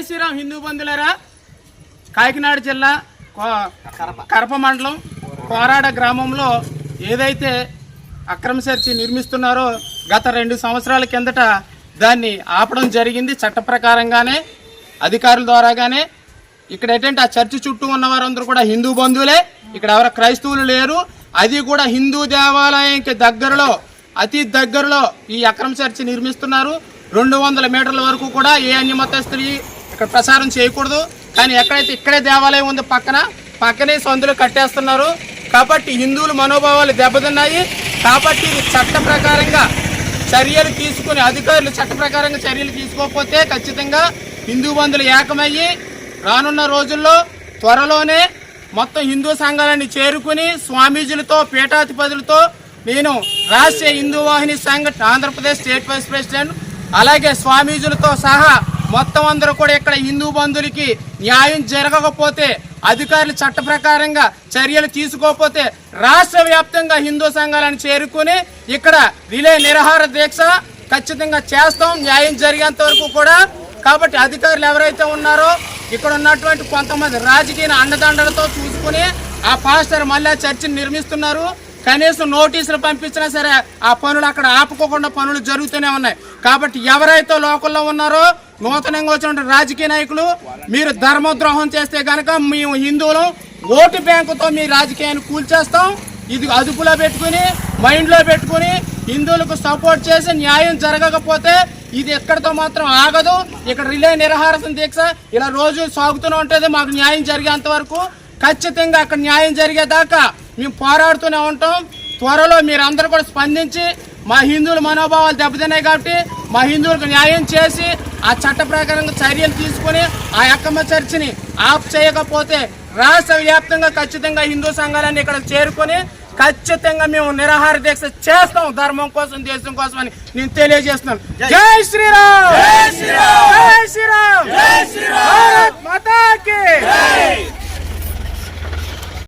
హిందూ బంధులరా? కాకినాడ జిల్లా కో- కరప మండలం కోరాడ గ్రామంలో ఏదైతే అక్రమ చర్చి నిర్మిస్తున్నారో గత రెండు సంవత్సరాల కిందట దాన్ని ఆపడం జరిగింది చట్ట ప్రకారంగానే అధికారుల ద్వారాగానే. ఇక్కడ ఏంటంటే ఆ చర్చి చుట్టూ ఉన్న వారందరూ కూడా హిందూ బంధువులే. ఇక్కడ ఎవరు క్రైస్తవులు లేరు. అది కూడా హిందూ దేవాలయంకి దగ్గరలో అతి దగ్గరలో ఈ అక్రమ చర్చి నిర్మిస్తున్నారు. రెండు వందల మీటర్ల వరకు కూడా ఏ అన్యమతస్తులు ఇక్కడ ప్రచారం చేయకూడదు. కానీ ఎక్కడైతే ఇక్కడే దేవాలయం ఉంది పక్కన పక్కనే సందులు కట్టేస్తున్నారు. కాబట్టి హిందువుల మనోభావాలు దెబ్బతిన్నాయి. కాబట్టి ఇది చట్ట ప్రకారంగా చర్యలు తీసుకుని అధికారులు చట్ట ప్రకారంగా చర్యలు తీసుకోకపోతే ఖచ్చితంగా హిందూ బంధువులు ఏకమయ్యి రానున్న రోజుల్లో త్వరలోనే మొత్తం హిందూ సంఘాలని చేరుకుని స్వామీజీలతో పీఠాధిపతులతో నేను రాష్ట్రీయ హిందూ వాహిని సంఘటన ఆంధ్రప్రదేశ్ స్టేట్ వైస్ ప్రెసిడెంట్ అలాగే స్వామీజులతో సహా మొత్తం అందరూ కూడా ఇక్కడ హిందూ బంధువులకి న్యాయం జరగకపోతే అధికారులు చట్ట ప్రకారంగా చర్యలు తీసుకోకపోతే రాష్ట్ర వ్యాప్తంగా హిందూ సంఘాలను చేరుకుని ఇక్కడ రిలే నిరాహార దీక్ష ఖచ్చితంగా చేస్తాం. న్యాయం జరిగేంత వరకు కూడా. కాబట్టి అధికారులు ఎవరైతే ఉన్నారో ఇక్కడ ఉన్నటువంటి కొంతమంది రాజకీయ అండదండలతో చూసుకుని ఆ పాస్టర్ మళ్ళా చర్చిని నిర్మిస్తున్నారు. కనీసం నోటీసులు పంపించినా సరే ఆ పనులు అక్కడ ఆపుకోకుండా పనులు జరుగుతూనే ఉన్నాయి. కాబట్టి ఎవరైతే లోకల్లో ఉన్నారో నూతనంగా వచ్చిన రాజకీయ నాయకులు మీరు ధర్మద్రోహం చేస్తే కనుక మేము హిందువులు ఓటు బ్యాంకుతో మీ రాజకీయాన్ని కూల్చేస్తాం. ఇది అదుపులో పెట్టుకుని మైండ్లో పెట్టుకుని హిందువులకు సపోర్ట్ చేసి న్యాయం జరగకపోతే ఇది ఎక్కడితో మాత్రం ఆగదు. ఇక్కడ రిలే నిరహారసం దీక్ష ఇలా రోజు సాగుతూనే ఉంటుంది. మాకు న్యాయం జరిగేంత వరకు ఖచ్చితంగా అక్కడ న్యాయం జరిగేదాకా మేము పోరాడుతూనే ఉంటాం. త్వరలో మీరందరూ కూడా స్పందించి మా హిందువుల మనోభావాలు దెబ్బతిన్నాయి కాబట్టి మా హిందువులకు న్యాయం చేసి ఆ చట్ట ప్రకారంగా చర్యలు తీసుకొని ఆ అక్కమ్మ చర్చిని ఆఫ్ చేయకపోతే రాష్ట్ర వ్యాప్తంగా ఖచ్చితంగా హిందూ సంఘాలన్నీ ఇక్కడ చేరుకొని ఖచ్చితంగా మేము నిరాహార దీక్ష చేస్తాం ధర్మం కోసం దేశం కోసం అని నేను తెలియజేస్తున్నాను. జై శ్రీరామ్! జై శ్రీరామ్! జై శ్రీరామ్!